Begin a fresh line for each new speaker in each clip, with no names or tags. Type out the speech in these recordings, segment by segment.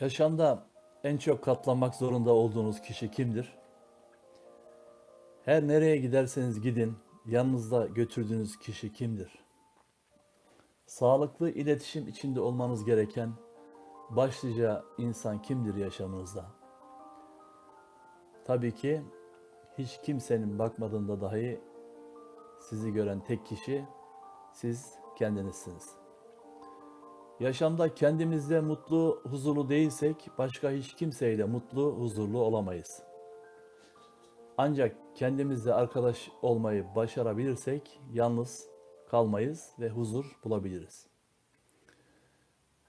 Yaşamda en çok katlanmak zorunda olduğunuz kişi kimdir? Her nereye giderseniz gidin, yanınızda götürdüğünüz kişi kimdir? Sağlıklı iletişim içinde olmanız gereken başlıca insan kimdir yaşamınızda? Tabii ki hiç kimsenin bakmadığında dahi sizi gören tek kişi siz kendinizsiniz. Yaşamda kendimizde mutlu, huzurlu değilsek başka hiç kimseyle mutlu, huzurlu olamayız. Ancak kendimizle arkadaş olmayı başarabilirsek yalnız kalmayız ve huzur bulabiliriz.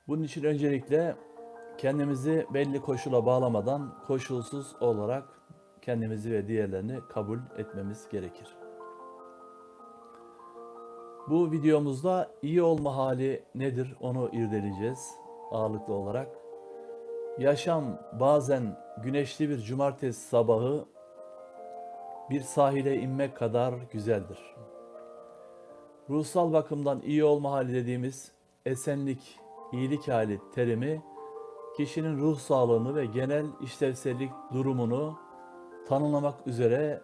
Bunun için öncelikle kendimizi belli koşula bağlamadan koşulsuz olarak kendimizi ve diğerlerini kabul etmemiz gerekir. Bu videomuzda iyi olma hali nedir onu irdeleyeceğiz ağırlıklı olarak. Yaşam bazen güneşli bir cumartesi sabahı bir sahile inmek kadar güzeldir. Ruhsal bakımdan iyi olma hali dediğimiz esenlik, iyilik hali terimi kişinin ruh sağlığını ve genel işlevsellik durumunu tanımlamak üzere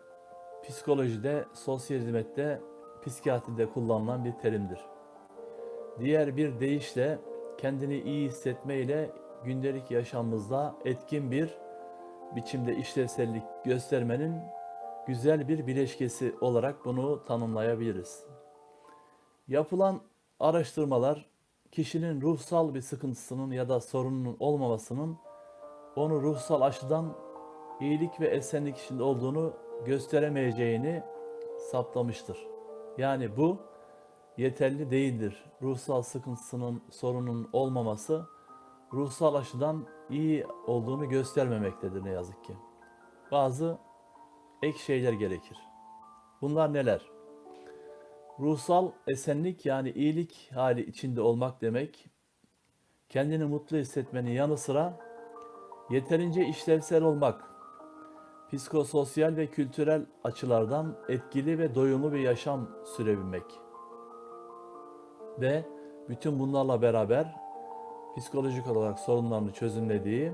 psikolojide, sosyal hizmette, psikiyatride kullanılan bir terimdir. Diğer bir deyişle kendini iyi hissetme ile gündelik yaşamımızda etkin bir biçimde işlevsellik göstermenin güzel bir bileşkesi olarak bunu tanımlayabiliriz. Yapılan araştırmalar kişinin ruhsal bir sıkıntısının ya da sorununun olmamasının onu ruhsal açıdan iyilik ve esenlik içinde olduğunu gösteremeyeceğini saptamıştır. Yani bu yeterli değildir. Ruhsal sıkıntısının, sorunun olmaması ruhsal açıdan iyi olduğunu göstermemektedir ne yazık ki. Bazı ek şeyler gerekir. Bunlar neler? Ruhsal esenlik yani iyilik hali içinde olmak demek, kendini mutlu hissetmenin yanı sıra yeterince işlevsel olmak, psikososyal ve kültürel açılardan etkili ve doyumlu bir yaşam sürebilmek. Ve bütün bunlarla beraber psikolojik olarak sorunlarını çözümlediği,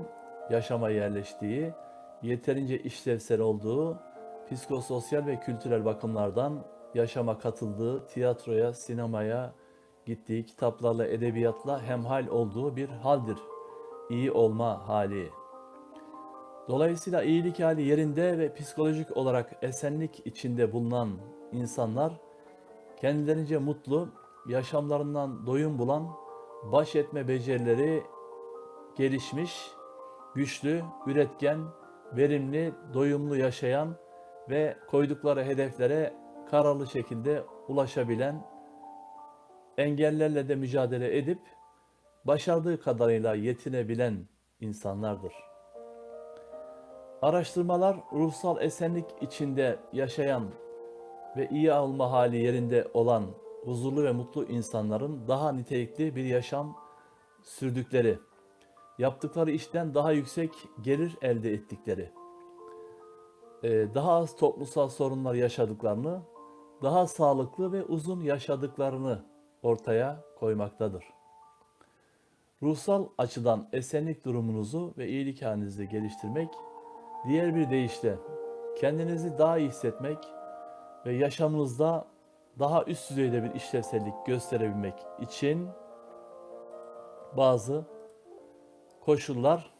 yaşama yerleştiği, yeterince işlevsel olduğu, psikososyal ve kültürel bakımlardan yaşama katıldığı, tiyatroya, sinemaya gittiği, kitaplarla, edebiyatla hemhal olduğu bir haldir. İyi olma hali. Dolayısıyla iyilik hali yerinde ve psikolojik olarak esenlik içinde bulunan insanlar kendilerince mutlu, yaşamlarından doyum bulan, baş etme becerileri gelişmiş, güçlü, üretken, verimli, doyumlu yaşayan ve koydukları hedeflere kararlı şekilde ulaşabilen, engellerle de mücadele edip başardığı kadarıyla yetinebilen insanlardır. Araştırmalar ruhsal esenlik içinde yaşayan ve iyi olma hali yerinde olan huzurlu ve mutlu insanların daha nitelikli bir yaşam sürdükleri, yaptıkları işten daha yüksek gelir elde ettikleri, e, daha az toplumsal sorunlar yaşadıklarını, daha sağlıklı ve uzun yaşadıklarını ortaya koymaktadır. Ruhsal açıdan esenlik durumunuzu ve iyilik halinizi geliştirmek, diğer bir deyişle kendinizi daha iyi hissetmek ve yaşamınızda daha üst düzeyde bir işlevsellik gösterebilmek için bazı koşullar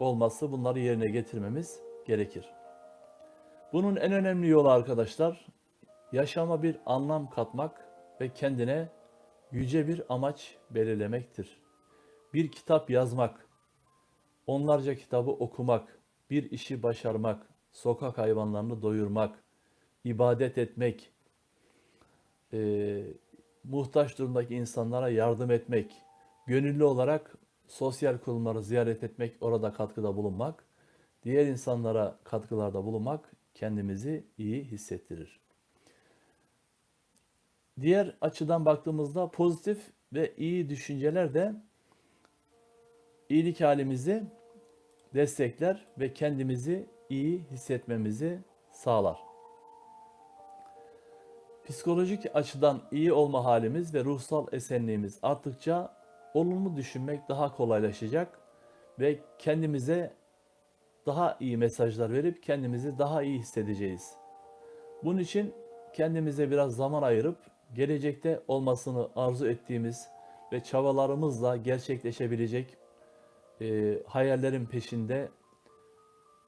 olması bunları yerine getirmemiz gerekir. Bunun en önemli yolu arkadaşlar yaşama bir anlam katmak ve kendine yüce bir amaç belirlemektir. Bir kitap yazmak, onlarca kitabı okumak, bir işi başarmak, sokak hayvanlarını doyurmak, ibadet etmek, e, muhtaç durumdaki insanlara yardım etmek, gönüllü olarak sosyal kurumları ziyaret etmek, orada katkıda bulunmak, diğer insanlara katkılarda bulunmak kendimizi iyi hissettirir. Diğer açıdan baktığımızda pozitif ve iyi düşünceler de iyilik halimizi destekler ve kendimizi iyi hissetmemizi sağlar. Psikolojik açıdan iyi olma halimiz ve ruhsal esenliğimiz arttıkça olumlu düşünmek daha kolaylaşacak ve kendimize daha iyi mesajlar verip kendimizi daha iyi hissedeceğiz. Bunun için kendimize biraz zaman ayırıp gelecekte olmasını arzu ettiğimiz ve çabalarımızla gerçekleşebilecek e, hayallerin peşinde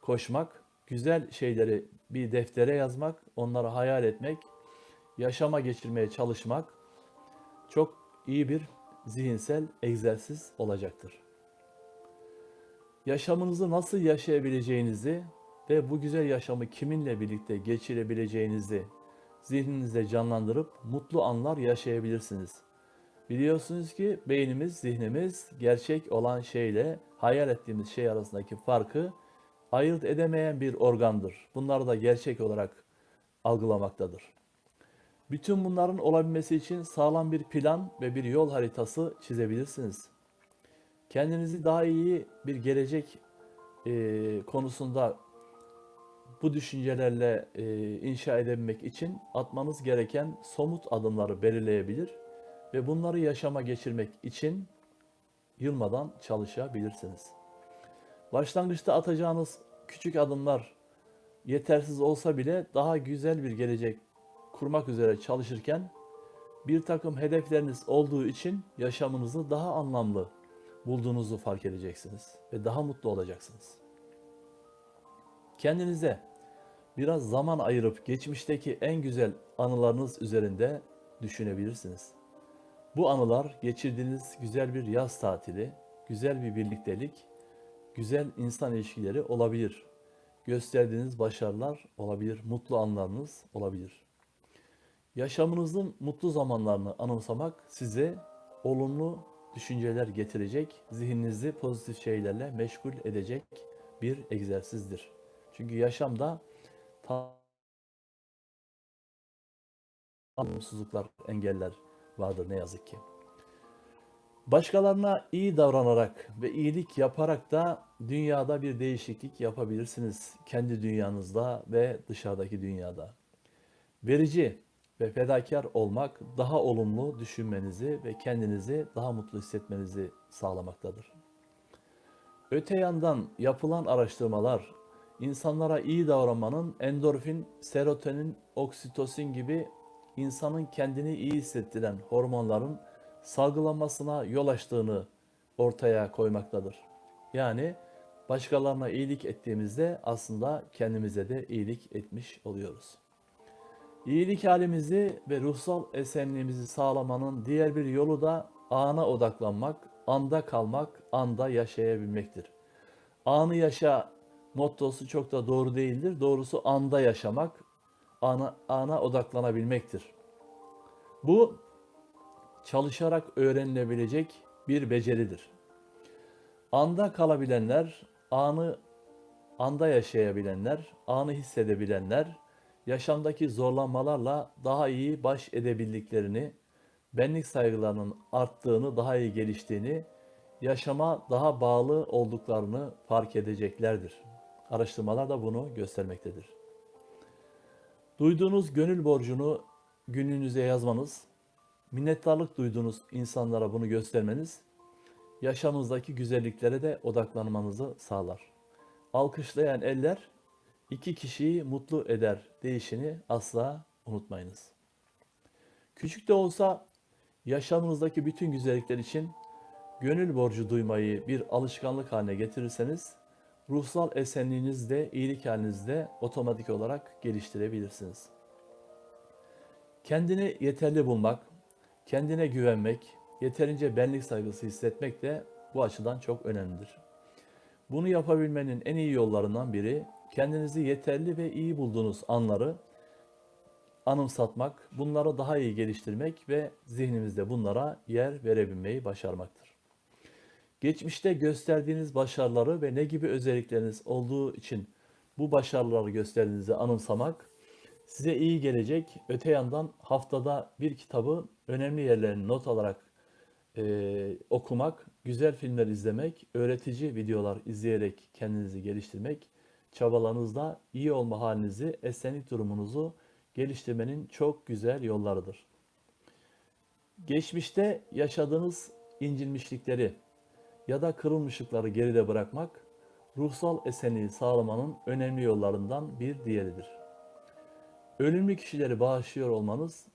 koşmak, güzel şeyleri bir deftere yazmak, onları hayal etmek, yaşama geçirmeye çalışmak çok iyi bir zihinsel egzersiz olacaktır. Yaşamınızı nasıl yaşayabileceğinizi ve bu güzel yaşamı kiminle birlikte geçirebileceğinizi zihninizde canlandırıp mutlu anlar yaşayabilirsiniz. Biliyorsunuz ki beynimiz, zihnimiz gerçek olan şeyle hayal ettiğimiz şey arasındaki farkı ayırt edemeyen bir organdır. Bunları da gerçek olarak algılamaktadır. Bütün bunların olabilmesi için sağlam bir plan ve bir yol haritası çizebilirsiniz. Kendinizi daha iyi bir gelecek e, konusunda bu düşüncelerle e, inşa edebilmek için atmanız gereken somut adımları belirleyebilir ve bunları yaşama geçirmek için yılmadan çalışabilirsiniz. Başlangıçta atacağınız küçük adımlar yetersiz olsa bile daha güzel bir gelecek kurmak üzere çalışırken bir takım hedefleriniz olduğu için yaşamınızı daha anlamlı bulduğunuzu fark edeceksiniz ve daha mutlu olacaksınız. Kendinize biraz zaman ayırıp geçmişteki en güzel anılarınız üzerinde düşünebilirsiniz. Bu anılar geçirdiğiniz güzel bir yaz tatili, güzel bir birliktelik, güzel insan ilişkileri olabilir. Gösterdiğiniz başarılar olabilir, mutlu anlarınız olabilir. Yaşamınızın mutlu zamanlarını anımsamak size olumlu düşünceler getirecek, zihninizi pozitif şeylerle meşgul edecek bir egzersizdir. Çünkü yaşamda olumsuzluklar, engeller vardır ne yazık ki. Başkalarına iyi davranarak ve iyilik yaparak da dünyada bir değişiklik yapabilirsiniz. Kendi dünyanızda ve dışarıdaki dünyada. Verici ve fedakar olmak daha olumlu düşünmenizi ve kendinizi daha mutlu hissetmenizi sağlamaktadır. Öte yandan yapılan araştırmalar insanlara iyi davranmanın endorfin, serotonin, oksitosin gibi insanın kendini iyi hissettiren hormonların salgılanmasına yol açtığını ortaya koymaktadır. Yani başkalarına iyilik ettiğimizde aslında kendimize de iyilik etmiş oluyoruz. İyilik halimizi ve ruhsal esenliğimizi sağlamanın diğer bir yolu da ana odaklanmak, anda kalmak, anda yaşayabilmektir. Anı yaşa mottosu çok da doğru değildir. Doğrusu anda yaşamak, ana, ana odaklanabilmektir. Bu çalışarak öğrenilebilecek bir beceridir. Anda kalabilenler, anı anda yaşayabilenler, anı hissedebilenler, yaşamdaki zorlanmalarla daha iyi baş edebildiklerini, benlik saygılarının arttığını, daha iyi geliştiğini, yaşama daha bağlı olduklarını fark edeceklerdir. Araştırmalar da bunu göstermektedir. Duyduğunuz gönül borcunu günlüğünüze yazmanız, minnettarlık duyduğunuz insanlara bunu göstermeniz, yaşamınızdaki güzelliklere de odaklanmanızı sağlar. Alkışlayan eller iki kişiyi mutlu eder değişini asla unutmayınız. Küçük de olsa yaşamınızdaki bütün güzellikler için gönül borcu duymayı bir alışkanlık haline getirirseniz ruhsal esenliğinizi de iyilik halinizde otomatik olarak geliştirebilirsiniz. Kendini yeterli bulmak, kendine güvenmek, yeterince benlik saygısı hissetmek de bu açıdan çok önemlidir. Bunu yapabilmenin en iyi yollarından biri kendinizi yeterli ve iyi bulduğunuz anları anımsatmak, bunları daha iyi geliştirmek ve zihnimizde bunlara yer verebilmeyi başarmaktır. Geçmişte gösterdiğiniz başarıları ve ne gibi özellikleriniz olduğu için bu başarıları gösterdiğinizi anımsamak size iyi gelecek. Öte yandan haftada bir kitabı önemli yerlerini not alarak e, okumak, güzel filmler izlemek, öğretici videolar izleyerek kendinizi geliştirmek, çabalarınızda iyi olma halinizi, esenlik durumunuzu geliştirmenin çok güzel yollarıdır. Geçmişte yaşadığınız incinmişlikleri, ya da kırılmışlıkları geride bırakmak, ruhsal esenliği sağlamanın önemli yollarından bir diğeridir. Ölümlü kişileri bağışlıyor olmanız,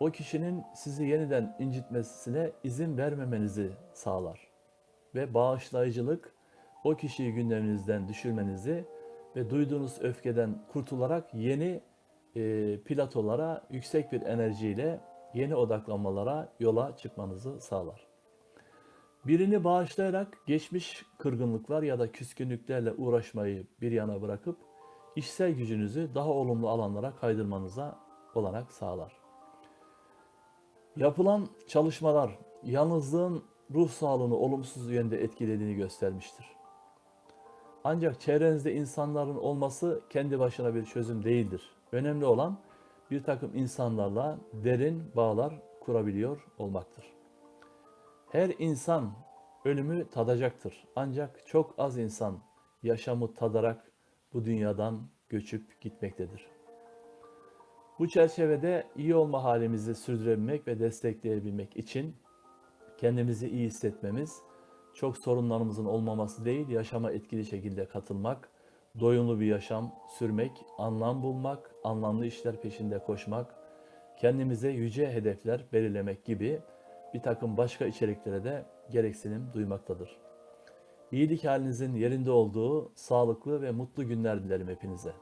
o kişinin sizi yeniden incitmesine izin vermemenizi sağlar. Ve bağışlayıcılık, o kişiyi gündeminizden düşürmenizi ve duyduğunuz öfkeden kurtularak yeni e, platolara yüksek bir enerjiyle yeni odaklanmalara yola çıkmanızı sağlar. Birini bağışlayarak geçmiş kırgınlıklar ya da küskünlüklerle uğraşmayı bir yana bırakıp işsel gücünüzü daha olumlu alanlara kaydırmanıza olanak sağlar. Yapılan çalışmalar yalnızlığın ruh sağlığını olumsuz yönde etkilediğini göstermiştir. Ancak çevrenizde insanların olması kendi başına bir çözüm değildir. Önemli olan bir takım insanlarla derin bağlar kurabiliyor olmaktır. Her insan ölümü tadacaktır. Ancak çok az insan yaşamı tadarak bu dünyadan göçüp gitmektedir. Bu çerçevede iyi olma halimizi sürdürebilmek ve destekleyebilmek için kendimizi iyi hissetmemiz, çok sorunlarımızın olmaması değil, yaşama etkili şekilde katılmak, doyumlu bir yaşam sürmek, anlam bulmak, anlamlı işler peşinde koşmak, kendimize yüce hedefler belirlemek gibi bir takım başka içeriklere de gereksinim duymaktadır. İyilik halinizin yerinde olduğu sağlıklı ve mutlu günler dilerim hepinize.